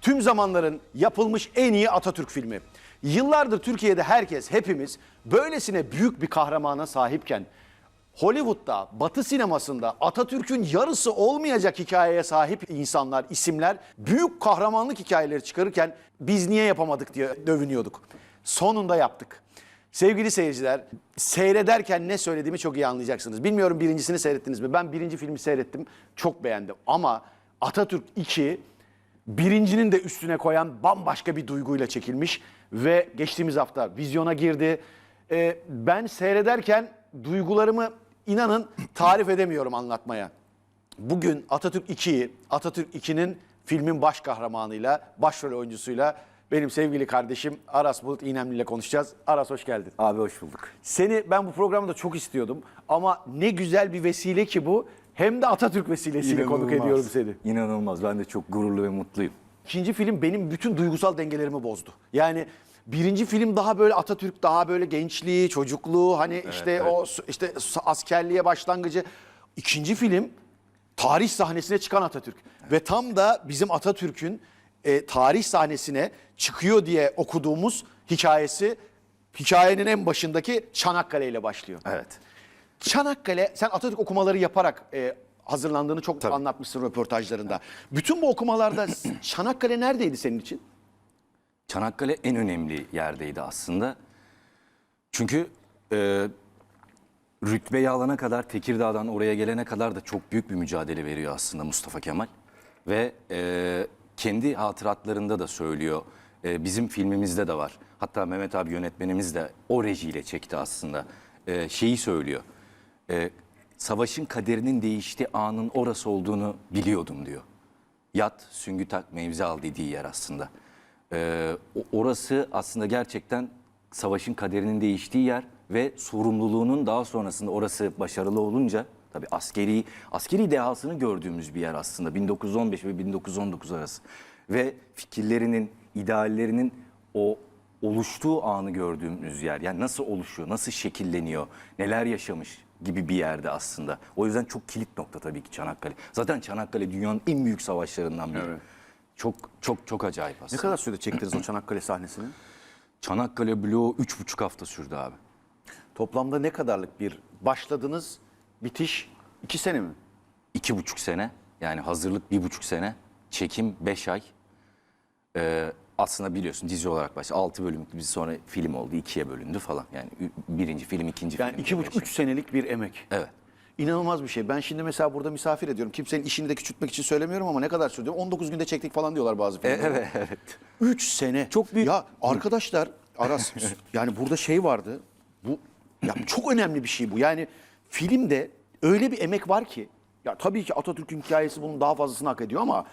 tüm zamanların yapılmış en iyi Atatürk filmi. Yıllardır Türkiye'de herkes, hepimiz böylesine büyük bir kahramana sahipken Hollywood'da, Batı sinemasında Atatürk'ün yarısı olmayacak hikayeye sahip insanlar, isimler büyük kahramanlık hikayeleri çıkarırken biz niye yapamadık diye dövünüyorduk. Sonunda yaptık. Sevgili seyirciler, seyrederken ne söylediğimi çok iyi anlayacaksınız. Bilmiyorum birincisini seyrettiniz mi? Ben birinci filmi seyrettim, çok beğendim. Ama Atatürk 2 birincinin de üstüne koyan bambaşka bir duyguyla çekilmiş ve geçtiğimiz hafta vizyona girdi. Ee, ben seyrederken duygularımı inanın tarif edemiyorum anlatmaya. Bugün Atatürk 2'yi, Atatürk 2'nin filmin baş kahramanıyla, başrol oyuncusuyla benim sevgili kardeşim Aras Bulut İynemli ile konuşacağız. Aras hoş geldin. Abi hoş bulduk. Seni ben bu programda çok istiyordum ama ne güzel bir vesile ki bu. Hem de Atatürk vesilesiyle konuk İnanılmaz. ediyorum seni. İnanılmaz. Ben de çok gururlu ve mutluyum. İkinci film benim bütün duygusal dengelerimi bozdu. Yani birinci film daha böyle Atatürk daha böyle gençliği, çocukluğu hani işte o s- işte askerliğe başlangıcı. İkinci film tarih sahnesine çıkan Atatürk ve tam da bizim Atatürk'ün e, tarih sahnesine çıkıyor diye okuduğumuz hikayesi hikayenin en başındaki Çanakkale ile başlıyor. Evet. Çanakkale, sen Atatürk okumaları yaparak e, hazırlandığını çok anlatmışsın röportajlarında. Bütün bu okumalarda Çanakkale neredeydi senin için? Çanakkale en önemli yerdeydi aslında. Çünkü e, rütbeyi alana kadar, Tekirdağ'dan oraya gelene kadar da çok büyük bir mücadele veriyor aslında Mustafa Kemal. Ve e, kendi hatıratlarında da söylüyor. E, bizim filmimizde de var. Hatta Mehmet abi yönetmenimiz de o rejiyle çekti aslında. E, şeyi söylüyor. E, savaşın kaderinin değiştiği anın orası olduğunu biliyordum diyor. Yat, süngü tak, mevzi al dediği yer aslında. O- orası aslında gerçekten savaşın kaderinin değiştiği yer ve sorumluluğunun daha sonrasında orası başarılı olunca tabii askeri askeri dehasını gördüğümüz bir yer aslında 1915 ve 1919 arası ve fikirlerinin, ideallerinin o oluştuğu anı gördüğümüz yer. Yani nasıl oluşuyor, nasıl şekilleniyor, neler yaşamış gibi bir yerde aslında. O yüzden çok kilit nokta tabii ki Çanakkale. Zaten Çanakkale dünyanın en büyük savaşlarından biri. Çok çok çok acayip Ne aslında. kadar sürede çektiniz o Çanakkale sahnesini? Çanakkale bloğu üç buçuk hafta sürdü abi. Toplamda ne kadarlık bir başladınız, bitiş iki sene mi? İki buçuk sene yani hazırlık bir buçuk sene, çekim beş ay. Ee, aslında biliyorsun dizi olarak başladı. Altı bölümlük dizi sonra film oldu, ikiye bölündü falan. Yani birinci film, ikinci Yani film. iki buçuk, üç senelik bir emek. Evet. İnanılmaz bir şey. Ben şimdi mesela burada misafir ediyorum. Kimsenin işini de küçültmek için söylemiyorum ama ne kadar sürdü? 19 günde çektik falan diyorlar bazı filmler. E, evet, evet. 3 sene. Çok büyük- Ya arkadaşlar Aras yani burada şey vardı. Bu ya çok önemli bir şey bu. Yani filmde öyle bir emek var ki ya tabii ki Atatürk'ün hikayesi bunun daha fazlasını hak ediyor ama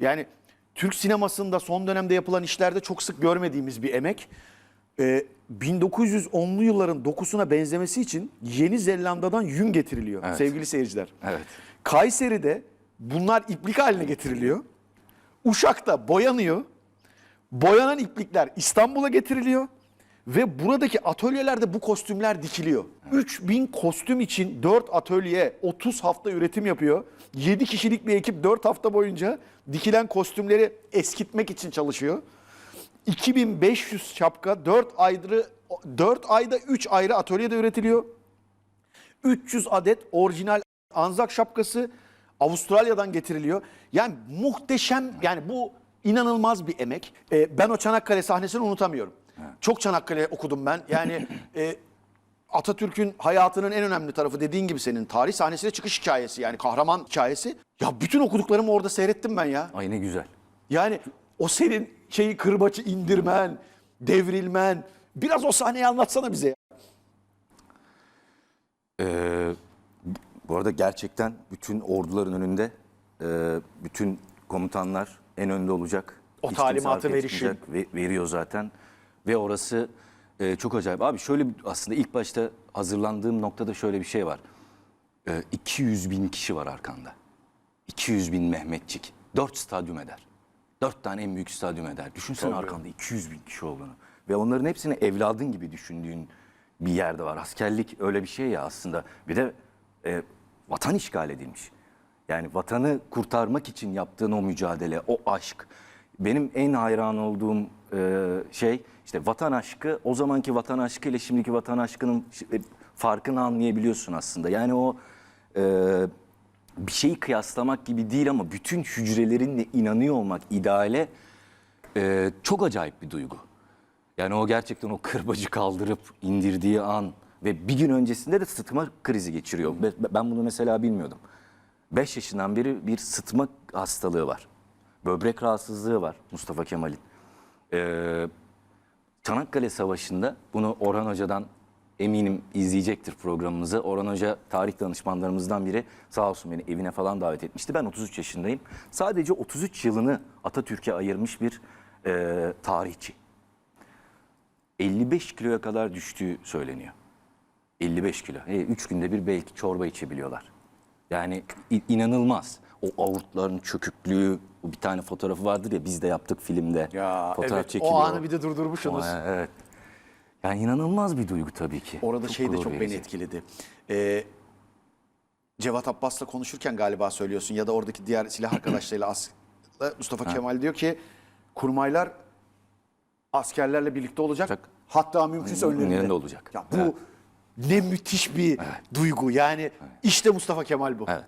yani Türk sinemasında son dönemde yapılan işlerde çok sık görmediğimiz bir emek. Ee, 1910'lu yılların dokusuna benzemesi için Yeni Zelanda'dan yün getiriliyor Evet. sevgili seyirciler. Evet. Kayseri'de bunlar iplik haline getiriliyor. Uşak'ta boyanıyor. Boyanan iplikler İstanbul'a getiriliyor. Ve buradaki atölyelerde bu kostümler dikiliyor. 3000 kostüm için 4 atölye 30 hafta üretim yapıyor. 7 kişilik bir ekip 4 hafta boyunca dikilen kostümleri eskitmek için çalışıyor. 2500 şapka 4 ayrı 4 ayda 3 ayrı atölyede üretiliyor. 300 adet orijinal Anzak şapkası Avustralya'dan getiriliyor. Yani muhteşem yani bu inanılmaz bir emek. Ee, ben o Çanakkale sahnesini unutamıyorum. Çok Çanakkale okudum ben. Yani e, Atatürk'ün hayatının en önemli tarafı dediğin gibi senin tarih sahnesine çıkış hikayesi yani kahraman hikayesi. Ya bütün okuduklarımı orada seyrettim ben ya. Ay ne güzel. Yani o senin şeyi kırbaçı indirmen, devrilmen. Biraz o sahneyi anlatsana bize. ya. Ee, bu arada gerçekten bütün orduların önünde e, bütün komutanlar en önde olacak. O Hiç talimatı arkaya verişi. çıkmayacak. Ve- veriyor zaten. Ve orası e, çok acayip. Abi şöyle bir- aslında ilk başta hazırlandığım noktada şöyle bir şey var. E, 200 bin kişi var arkanda. 200 bin Mehmetçik. 4 stadyum eder. 4 tane en büyük stadyum eder. Düşünsene arkanda 200 bin kişi olduğunu. Ve onların hepsini evladın gibi düşündüğün bir yerde var. Askerlik öyle bir şey ya aslında. Bir de e, vatan işgal edilmiş. Yani vatanı kurtarmak için yaptığın o mücadele, o aşk. Benim en hayran olduğum e, şey işte vatan aşkı o zamanki vatan aşkı ile şimdiki vatan aşkının e, farkını anlayabiliyorsun aslında. Yani o e, bir şeyi kıyaslamak gibi değil ama bütün hücrelerinle inanıyor olmak ideale çok acayip bir duygu. Yani o gerçekten o kırbacı kaldırıp indirdiği an ve bir gün öncesinde de sıtma krizi geçiriyor. Be- Ben bunu mesela bilmiyordum. 5 yaşından beri bir sıtma hastalığı var. Böbrek rahatsızlığı var Mustafa Kemal'in. Ee, Çanakkale Savaşı'nda bunu Orhan Hoca'dan eminim izleyecektir programımızı. Orhan Hoca tarih danışmanlarımızdan biri sağ olsun beni evine falan davet etmişti. Ben 33 yaşındayım. Sadece 33 yılını Atatürk'e ayırmış bir e, tarihçi. 55 kiloya kadar düştüğü söyleniyor. 55 kilo. 3 günde bir belki çorba içebiliyorlar. Yani inanılmaz. O avurtların çöküklüğü, o bir tane fotoğrafı vardır ya biz de yaptık filmde. Ya Fotoğraf evet, çekiliyor. o anı bir de durdurmuşsunuz. O- evet. Yani inanılmaz bir duygu tabii ki. Orada şey de çok beni verici. etkiledi. Ee, Cevat Abbas'la konuşurken galiba söylüyorsun ya da oradaki diğer silah arkadaşlarıyla as- Mustafa Kemal diyor ki kurmaylar askerlerle birlikte olacak. Olacak. Hatta mümkünse önlerinde. Önlerinde olacak. Ya bu ne müthiş bir duygu. Yani işte Mustafa Kemal bu. Evet.